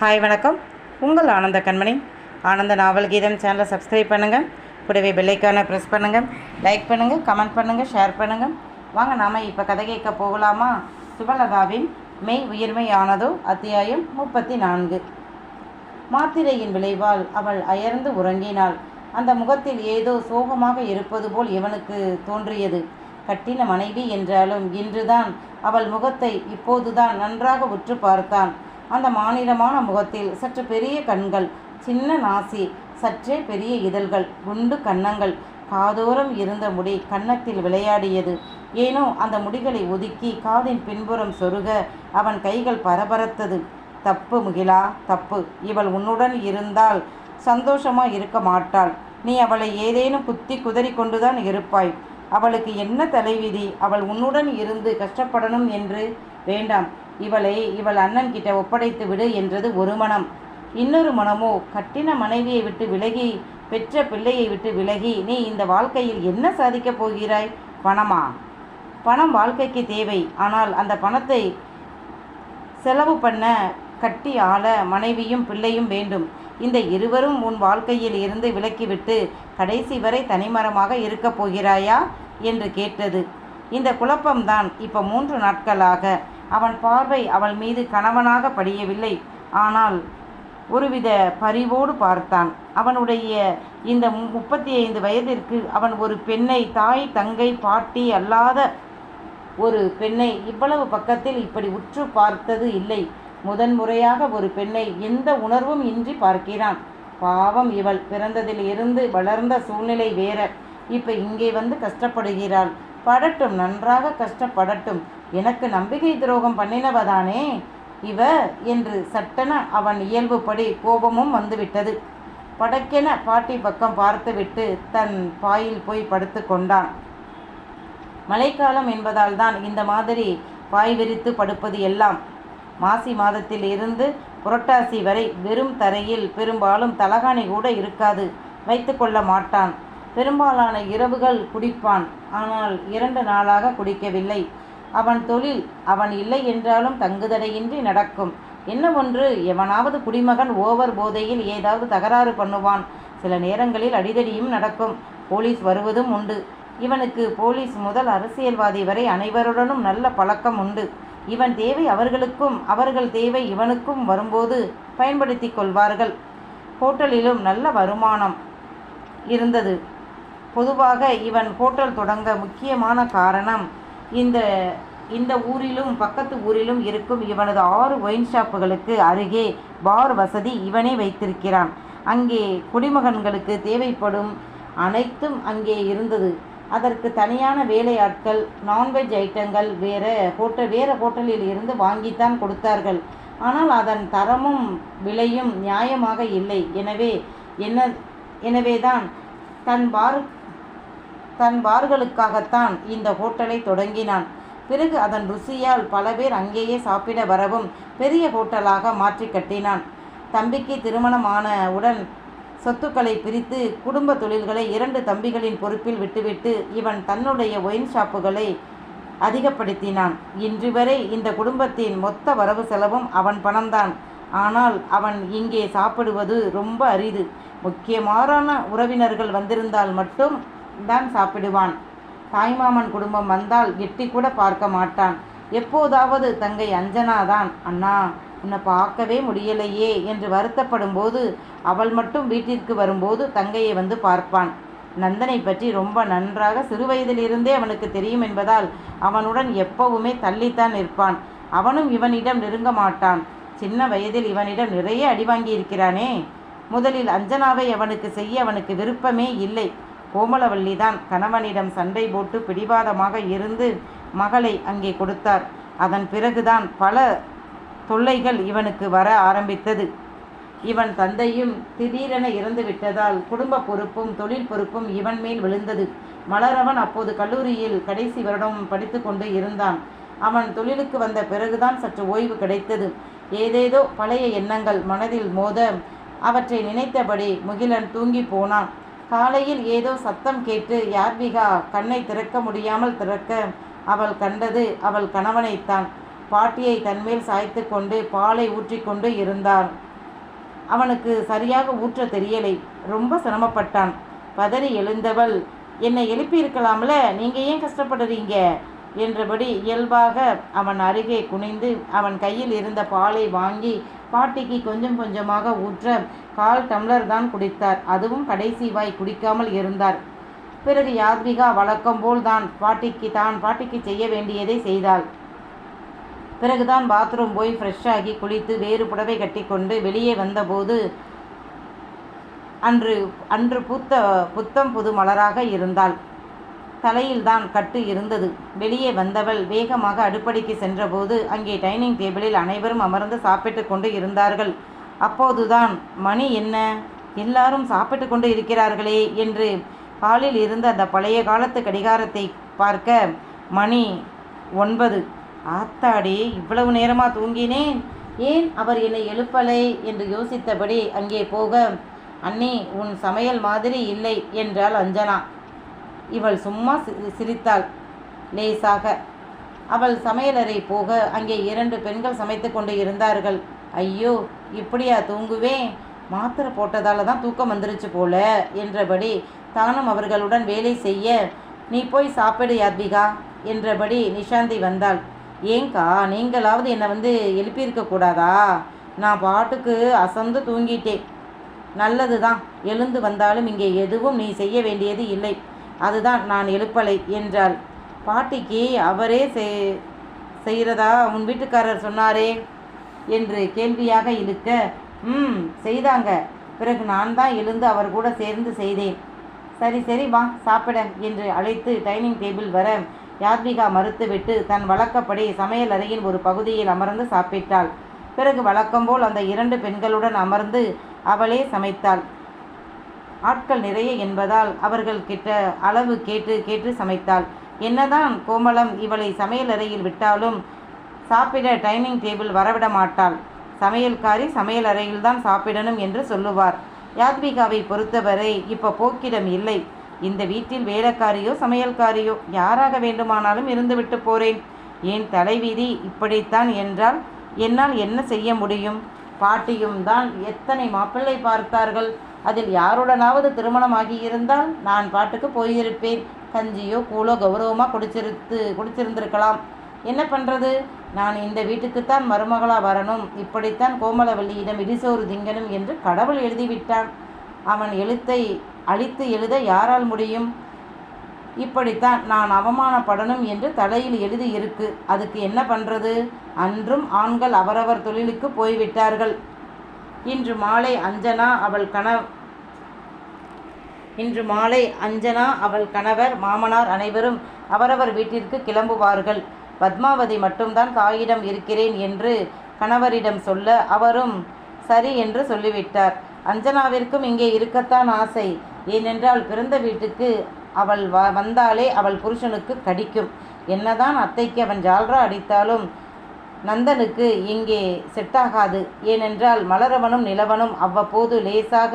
Hi வணக்கம். உங்கள் ஆனந்த கண்மணி. ஆனந்த நாவல் கீதம் சேனலை சப்ஸ்கிரைப் பண்ணுங்கள் கூடவே பெல்லைக்கான ப்ரெஸ் பண்ணுங்கள் லைக் பண்ணுங்கள் கமெண்ட் பண்ணுங்கள் ஷேர் பண்ணுங்கள் வாங்க நாம் இப்போ கதை கேட்க போகலாமா? சுபலதாவின் மெய் உயர்மையானதோ அத்தியாயம் முப்பத்தி நான்கு மாத்திரையின் விளைவால் அவள் அயர்ந்து உறங்கினாள். அந்த முகத்தில் ஏதோ சோகமாக இருப்பது போல் இவனுக்கு தோன்றியது. கட்டின மனைவி என்றாலும் இன்றுதான் அவள் முகத்தை இப்போதுதான் நன்றாக உற்று பார்த்தான். அந்த மாநிலமான முகத்தில் சற்று பெரிய கண்கள் சின்ன நாசி சற்றே பெரிய இதழ்கள் குண்டு கன்னங்கள். காதோரம் இருந்த முடி கன்னத்தில் விளையாடியது. ஏனோ அந்த முடிகளை ஒதுக்கி காதின் பின்புறம் சொருக அவன் கைகள் பரபரத்தது. தப்பு முகிலா தப்பு. இவள் உன்னுடன் இருந்தால் சந்தோஷமா இருக்க மாட்டாள். நீ அவளை ஏதேனும் குத்தி குதறி கொண்டுதான் இருப்பாய். அவளுக்கு என்ன தலைவிதி? அவள் உன்னுடன் இருந்து கஷ்டப்படணும் என்று? வேண்டாம். இவளை இவள் அண்ணன் கிட்ட ஒப்படைத்து விடு என்றது ஒரு மனம். இன்னொரு மனமோ கட்டின மனைவியை விட்டு விலகி பெற்ற பிள்ளையை விட்டு விலகி நீ இந்த வாழ்க்கையில் என்ன சாதிக்கப் போகிறாய்? பணமா? பணம் வாழ்க்கைக்கு தேவை. ஆனால் அந்த பணத்தை செலவு பண்ண கட்டி ஆள மனைவியும் பிள்ளையும் வேண்டும். இந்த இருவரும் உன் வாழ்க்கையில் இருந்து விலக்கிவிட்டு கடைசி வரை தனிமரமாக இருக்கப் போகிறாயா? என்று கேட்டது. இந்த குழப்பம்தான் இப்போ மூன்று நாட்களாக. அவன் பார்வை அவள் மீது கணவனாக படியவில்லை. ஆனால் ஒருவித பரிவோடு பார்த்தான். அவனுடைய இந்த முப்பத்தி ஐந்து வயதிற்கு அவன் ஒரு பெண்ணை தாய் தங்கை பாட்டி அல்லாத ஒரு பெண்ணை இவ்வளவு பக்கத்தில் இப்படி உற்று பார்த்தது இல்லை. முதன்முறையாக ஒரு பெண்ணை எந்த உணர்வும் இன்றி பார்க்கிறான். பாவம் இவள். பிறந்ததில் இருந்து வளர்ந்த சூழ்நிலை வேற. இப்ப இங்கே வந்து கஷ்டப்படுகிறாள். படட்டும் நன்றாக கஷ்டப்படட்டும். எனக்கு நம்பிக்கை துரோகம் பண்ணினவதானே? இவ என்று சட்டென அவன் இயல்புப்படி கோபமும் வந்துவிட்டது. படக்கென பாட்டி பக்கம் பார்த்துவிட்டு தன் பாயில் போய் படுத்து கொண்டான். மழைக்காலம் என்பதால் தான் இந்த மாதிரி பாய் விரித்து படுப்பது எல்லாம். மாசி மாதத்தில் இருந்து புரட்டாசி வரை வெறும் தரையில் பெரும்பாலும் தலகாணி கூட இருக்காது. வைத்து கொள்ள மாட்டான். பெரும்பாலான இரவுகள் குடிப்பான். ஆனால் இரண்டு நாளாக குடிக்கவில்லை. அவன் தொழில் அவன் இல்லை என்றாலும் தங்குதடையின்றி நடக்கும். என்ன ஒன்று? எவனாவது குடிமகன் ஓவர் போதையில் ஏதாவது தகராறு பண்ணுவான். சில நேரங்களில் அடிதடியும் நடக்கும். போலீஸ் வருவதும் உண்டு. இவனுக்கு போலீஸ் முதல் அரசியல்வாதி வரை அனைவருடனும் நல்ல பழக்கம் உண்டு. இவன் தேவை அவர்களுக்கும் அவர்கள் தேவை இவனுக்கும் வரும்போது பயன்படுத்தி கொள்வார்கள். ஹோட்டலிலும் நல்ல வருமானம் இருந்தது. பொதுவாக இவன் ஹோட்டல் தொடங்க முக்கியமான காரணம் இந்த இந்த ஊரிலும் பக்கத்து ஊரிலும் இருக்கும் இவனது ஆறு ஒயின் ஷாப்புகளுக்கு அருகே பார் வசதி இவனே வைத்திருக்கிறான். அங்கே குடிமகன்களுக்கு தேவைப்படும் அனைத்தும் அங்கே இருந்தது. அதற்கு தனியான வேலையாட்கள் நான்வெஜ் ஐட்டங்கள் வேறு ஹோட்டல் வேறு ஹோட்டலில் இருந்து வாங்கித்தான் கொடுத்தார்கள். ஆனால் அதன் தரமும் விலையும் நியாயமாக இல்லை. எனவே என்ன எனவேதான் தன் பார் தன் பார்களுக்காகத்தான் இந்த ஹோட்டலை தொடங்கினான். பிறகு அதன் ருசியால் பல பேர் அங்கேயே சாப்பிட வரவும் பெரிய ஹோட்டலாக மாற்றி கட்டினான். தம்பிக்கு திருமணமான உடன் சொத்துக்களை பிரித்து குடும்ப தொழில்களை இரண்டு தம்பிகளின் பொறுப்பில் விட்டுவிட்டு இவன் தன்னுடைய ஒயின் ஷாப்புகளை அதிகப்படுத்தினான். இன்று வரை இந்த குடும்பத்தின் மொத்த வரவு செலவும் அவன் பணம்தான். ஆனால் அவன் இங்கே சாப்பிடுவது ரொம்ப அரிது. முக்கியமான உறவினர்கள் வந்திருந்தால் மட்டும் தான் சாப்பிடுவான். தாய்மாமன் குடும்பம் வந்தால் எட்டி கூட பார்க்க மாட்டான். எப்போதாவது தங்கை அஞ்சனா தான் அண்ணா உன்னை பார்க்கவே முடியலையே என்று வருத்தப்படும் போது அவள் மட்டும் வீட்டிற்கு வரும்போது தங்கையை வந்து பார்ப்பான். நந்தனை பற்றி ரொம்ப நன்றாக சிறுவயதிலிருந்தே அவனுக்கு தெரியும் என்பதால் அவனுடன் எப்பவுமே தள்ளித்தான் நிற்பான். அவனும் இவனிடம் நெருங்க மாட்டான். சின்ன வயதில் இவனிடம் நிறைய அடி வாங்கியிருக்கிறானே. முதலில் அஞ்சனாவை அவனுக்கு செய்ய அவனுக்கு விருப்பமே இல்லை. கோமலவல்லி தான் கணவனிடம் சண்டை போட்டு பிடிவாதமாக இருந்து மகளை அங்கே கொடுத்தார். அதன் பிறகுதான் பல தொல்லைகள் இவனுக்கு வர ஆரம்பித்தது. இவன் தந்தையும் திடீரென இறந்து விட்டதால் குடும்ப பொறுப்பும் தொழில் பொறுப்பும் இவன் மேல் விழுந்தது. மலரவன் அப்போது கல்லூரியில் கடைசி வருடம் படித்து கொண்டு இருந்தான். அவன் தொழிலுக்கு வந்த பிறகுதான் சற்று ஓய்வு கிடைத்தது. ஏதேதோ பழைய எண்ணங்கள் மனதில் மோத அவற்றை நினைத்தபடி முகிலன் தூங்கி போனான். காலையில் ஏதோ சத்தம் கேட்டு யார்விகா கண்ணை திறக்க முடியாமல் திறக்க அவள் கண்டது அவள் கணவனைத்தான் பாட்டியை தன்மேல் சாய்த்து கொண்டு பாலை ஊற்றிக்கொண்டு இருந்தான். அவனுக்கு சரியாக ஊற்ற தெரியலை. ரொம்ப சிரமப்பட்டான். பதறி எழுந்தவள் என்னை எழுப்பியிருக்கலாம்ல? நீங்கள் ஏன் கஷ்டப்படுறீங்க? என்றபடி இயல்பாக அவன் அருகே குனிந்து அவன் கையில் இருந்த பாலை வாங்கி பாட்டிக்கு கொஞ்சம் கொஞ்சமாக ஊற்ற கால் டம்ளர் தான் குடித்தார். அதுவும் கடைசி வாய் குடிக்காமல் இருந்தார். பிறகு யாத்விகா வழக்கம் போல் தான் பாட்டிக்கு தான் பாட்டிக்கு செய்ய வேண்டியதை செய்தாள். பிறகுதான் பாத்ரூம் போய் ஃப்ரெஷ்ஷாகி குளித்து வேறு புடவை கட்டிக்கொண்டு வெளியே வந்தபோது அன்று அன்று புத்த புத்தம் புது மலராக இருந்தாள். தலையில்தான் கட்டு இருந்தது. வெளியே வந்தவள் வேகமாக அடுப்படிக்கு சென்றபோது அங்கே டைனிங் டேபிளில் அனைவரும் அமர்ந்து சாப்பிட்டு கொண்டு இருந்தார்கள். அப்போதுதான் மணி என்ன? எல்லாரும் சாப்பிட்டு கொண்டு இருக்கிறார்களே என்று ஹாலில் இருந்த அந்த பழைய காலத்து கடிகாரத்தை பார்க்க மணி ஒன்பது. ஆத்தாடி இவ்வளவு நேரமாக தூங்கினேன். ஏன் அவர் என்னை எழுப்பலை? என்று யோசித்தபடி அங்கே போக அண்ணி உன் சமையல் மாதிரி இல்லை என்றால் அஞ்சனா. இவள் சும்மா சி- சிரித்தாள். லேசாக அவள் சமையலறை போக அங்கே இரண்டு பெண்கள் சமைத்து கொண்டு இருந்தார்கள். ஐயோ இப்படியா தூங்குவேன்? மாத்திரை போட்டதால தான் தூக்கம் வந்துருச்சு போல என்றபடி தானும் அவர்களுடன் வேலை செய்ய நீ போய் சாப்பிடு யாத்விகா என்றபடி நிஷாந்தி வந்தாள். ஏங்கா நீங்களாவது என்னை வந்து எழுப்பியிருக்க கூடாதா? நான் பாட்டுக்கு அசந்து தூங்கிட்டேன். நல்லது தான் எழுந்து வந்தாலும் இங்கே எதுவும் நீ செய்ய வேண்டியது இல்லை. அதுதான் நான் எழுப்பலை என்றாள். பாட்டிக்கு அவரே செய்கிறதா? உன் வீட்டுக்காரர் சொன்னாரே என்று கேள்வியாக இழுக்க ம் செய்தாங்க. பிறகு நான் தான் எழுந்து அவர் கூட சேர்ந்து செய்தேன். சரி சரி வா சாப்பிட என்று அழைத்து டைனிங் டேபிள் வர யாத்விகா மறுத்துவிட்டு தன் வழக்கப்படி சமையல் அறையின் ஒரு பகுதியில் அமர்ந்து சாப்பிட்டாள். பிறகு வழக்கம்போல் அந்த இரண்டு பெண்களுடன் அமர்ந்து அவளே சமைத்தாள். ஆட்கள் நிறைய என்பதால் அவர்கள் கிட்ட அளவு கேட்டு கேட்டு சமைத்தாள். என்னதான் கோமளம் இவளை சமையலறையில் விட்டாலும் சாப்பிட டைனிங் டேபிள் வரவிட மாட்டாள். சமையல்காரி சமையலறையில் தான் சாப்பிடணும் என்று சொல்லுவார். யாத்விகாவை பொறுத்தவரை இப்போ போக்கிடம் இல்லை. இந்த வீட்டில் வேலைக்காரியோ சமையல்காரியோ யாராக வேண்டுமானாலும் இருந்துவிட்டு போறேன். ஏன் தலைவிதி இப்படித்தான் என்றால் என்னால் என்ன செய்ய முடியும்? பாட்டியும் தான் எத்தனை மாப்பிள்ளை பார்த்தார்கள்? அதில் யாருடனாவது திருமணமாகி இருந்தால் நான் பாட்டுக்கு போயிருப்பேன். கஞ்சியோ கூலோ கௌரவமாக குடிச்சிருத்து குடிச்சிருந்திருக்கலாம். என்ன பண்ணுறது நான் இந்த வீட்டுக்குத்தான் மருமகளாக வரணும். இப்படித்தான் கோமலவல்லியிடம் இடிசோறு திங்கணும் என்று கடவுள் எழுதிவிட்டான். அவன் எழுத்தை அழித்து எழுத யாரால் முடியும்? இப்படித்தான் நான் அவமானப்படணும் என்று தலையில் எழுதி இருக்கு. அதுக்கு என்ன பண்ணுறது அன்றும் ஆண்கள் அவரவர் தொழிலுக்கு போய்விட்டார்கள். இன்று மாலை அஞ்சனா அவள் கண இன்று மாலை அஞ்சனா அவள் கணவர் மாமனார் அனைவரும் அவரவர் வீட்டிற்கு கிளம்புவார்கள். பத்மாவதி மட்டும்தான் தாயிடம் இருக்கிறேன் என்று கணவரிடம் சொல்ல அவரும் சரி என்று சொல்லிவிட்டார். அஞ்சனாவிற்கும் இங்கே இருக்கத்தான் ஆசை. ஏனென்றால் பிறந்த வீட்டுக்கு அவள் வ வந்தாலே அவள் புருஷனுக்கு கடிக்கும். என்னதான் அத்தைக்கு அவன் ஜால்ரா அடித்தாலும் நந்தனுக்கு இங்கே செட்டாகாது. ஏனென்றால் மலரவனும் நிலவனும் அவ்வப்போது லேசாக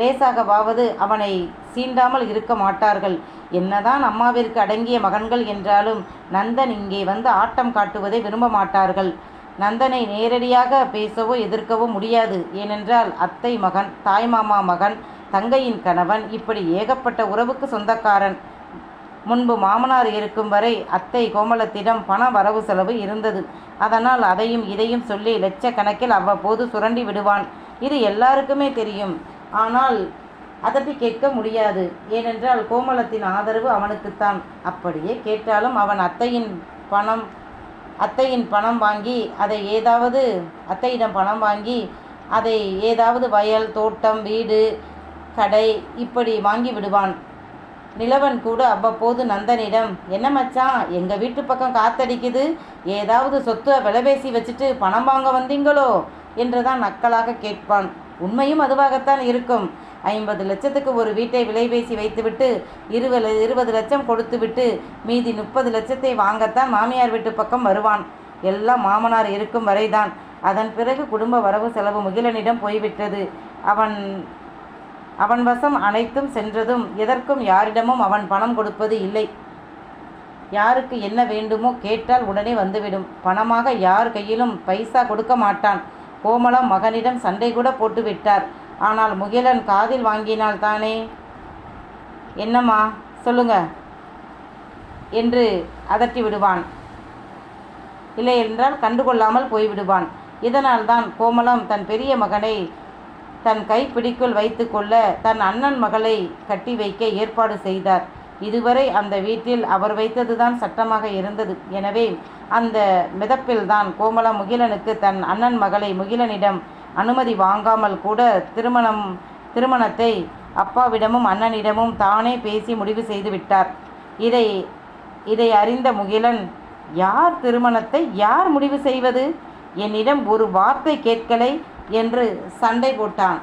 லேசாகவாவது அவனை சீண்டாமல் இருக்க மாட்டார்கள். என்னதான் அம்மாவிற்கு அடங்கிய மகன்கள் என்றாலும் நந்தன் இங்கே வந்து ஆட்டம் காட்டுவதை விரும்ப மாட்டார்கள். நந்தனை நேரடியாக பேசவோ எதிர்க்கவோ முடியாது. ஏனென்றால் அத்தை மகன் தாய்மாமா மகன் தங்கையின் கணவன் இப்படி ஏகப்பட்ட உறவுக்கு சொந்தக்காரன். முன்பு மாமனார் இருக்கும் வரை அத்தை கோமலத்திடம் பண வரவு செலவு இருந்தது. அதனால் அதையும் இதையும் சொல்லி லட்சக்கணக்கில் அவ்வப்போது சுரண்டி விடுவான். இது எல்லாருக்குமே தெரியும். ஆனால் அதட்டி கேட்க முடியாது. ஏனென்றால் கோமலத்தின் ஆதரவு அவனுக்குத்தான். அப்படியே கேட்டாலும் அவன் அத்தையின் பணம் அத்தையின் பணம் வாங்கி அதை ஏதாவது அத்தையிடம் பணம் வாங்கி அதை ஏதாவது வயல் தோட்டம் வீடு கடை இப்படி வாங்கி விடுவான். நிலவன் கூட அவ்வப்போது நந்தனிடம் என்ன மச்சான் எங்கள் வீட்டு பக்கம் காத்தடிக்குது? ஏதாவது சொத்தை விலைபேசி வச்சுட்டு பணம் வாங்க வந்தீங்களோ? என்றுதான் நக்கலாக கேட்பான். உண்மையும் அதுவாகத்தான் இருக்கும். ஐம்பது லட்சத்துக்கு ஒரு வீட்டை விலைபேசி வைத்துவிட்டு இருபது இருபது லட்சம் கொடுத்துவிட்டு மீதி முப்பது லட்சத்தை வாங்கத்தான் மாமியார் வீட்டு பக்கம் வருவான். எல்லாம் மாமனார் இருக்கும் வரைதான். அதன் பிறகு குடும்ப வரவு செலவு முகிலனிடம் போய்விட்டது. அவன் அவன் வசம் அனைத்தும் சென்றதும் எதற்கும் யாரிடமும் அவன் பணம் கொடுப்பது இல்லை. யாருக்கு என்ன வேண்டுமோ கேட்டால் உடனே வந்துவிடும். பணமாக யார் கையிலும் பைசா கொடுக்க மாட்டான். கோமலம் மகனிடம் சண்டை கூட போட்டு விட்டார் ஆனால் முகிலன் காதில் வாங்கினால் தானே? என்னம்மா சொல்லுங்க. என்று அதட்டி விடுவான். இல்லை என்றால் கண்டுகொள்ளாமல் போய்விடுவான். இதனால்தான் கோமளம் தன் பெரிய மகனை தன் கைப்பிடிக்குள் வைத்துக்கொள்ள தன் அண்ணன் மகளை கட்டி வைக்க ஏற்பாடு செய்தார். இதுவரை அந்த வீட்டில் அவர் வைத்ததுதான் சட்டமாக இருந்தது. எனவே அந்த மிதப்பில்தான் கோமலா முகிலனுக்கு தன் அண்ணன் மகளை முகிலனிடம் அனுமதி வாங்காமல் கூட திருமணம் திருமணத்தை அப்பாவிடமும் அண்ணனிடமும் தானே பேசி முடிவு செய்து விட்டார். இதை இதை அறிந்த முகிலன் யார் திருமணத்தை யார் முடிவு செய்வது? என்னிடம் ஒரு வார்த்தை கேட்கலை. என்று சண்டை போட்டான்.